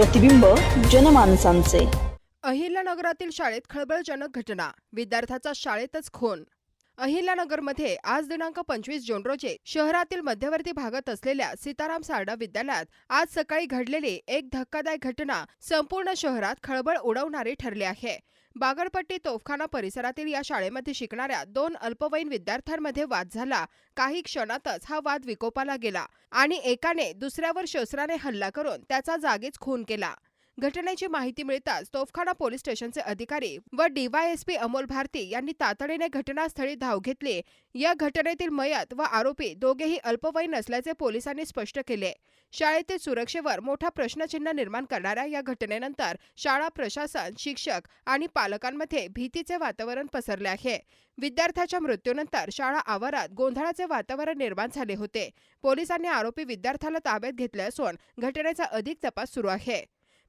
प्रतिबिंब जनमानसांचे. अहिल्यानगरातील शाळेत खळबळजनक घटना. विद्यार्थ्याचा शाळेतच खून अहिल्यानगरमध्ये आज दिनांक पंचवीस जून रोजी शहरातील मध्यवर्ती भागात असलेल्या सीताराम सारडा विद्यालयात आज सकाळी घडलेली एक धक्कादायक घटना संपूर्ण शहरात खळबळ उडवणारी ठरली आहे. बागडपट्टी तोफखाना परिसरातील या शाळेमध्ये शिकणाऱ्या दोन अल्पवयीन विद्यार्थ्यांमध्ये वाद झाला. काही क्षणातच हा वाद विकोपाला गेला आणि एकाने दुसऱ्यावर शस्त्राने हल्ला करून त्याचा जागीच खून केला. घटनेची माहिती मिळताच तोफखाना पोलीस स्टेशनचे अधिकारी व डीवायएसपी अमोल भारती यांनी तातडीने घटनास्थळी धाव घेतली. या घटनेतील मयत व आरोपी दोघेही अल्पवयीन असल्याचे पोलिसांनी स्पष्ट केले. शाळेतील सुरक्षेवर मोठा प्रश्नचिन्ह निर्माण करणाऱ्या या घटनेनंतर शाळा प्रशासन शिक्षक आणि पालकांमध्ये भीतीचे वातावरण पसरले आहे. विद्यार्थ्याच्या मृत्यूनंतर शाळा आवारात गोंधळाचे वातावरण निर्माण झाले होते. पोलिसांनी आरोपी विद्यार्थ्याला ताब्यात घेतले असून घटनेचा अधिक तपास सुरू आहे.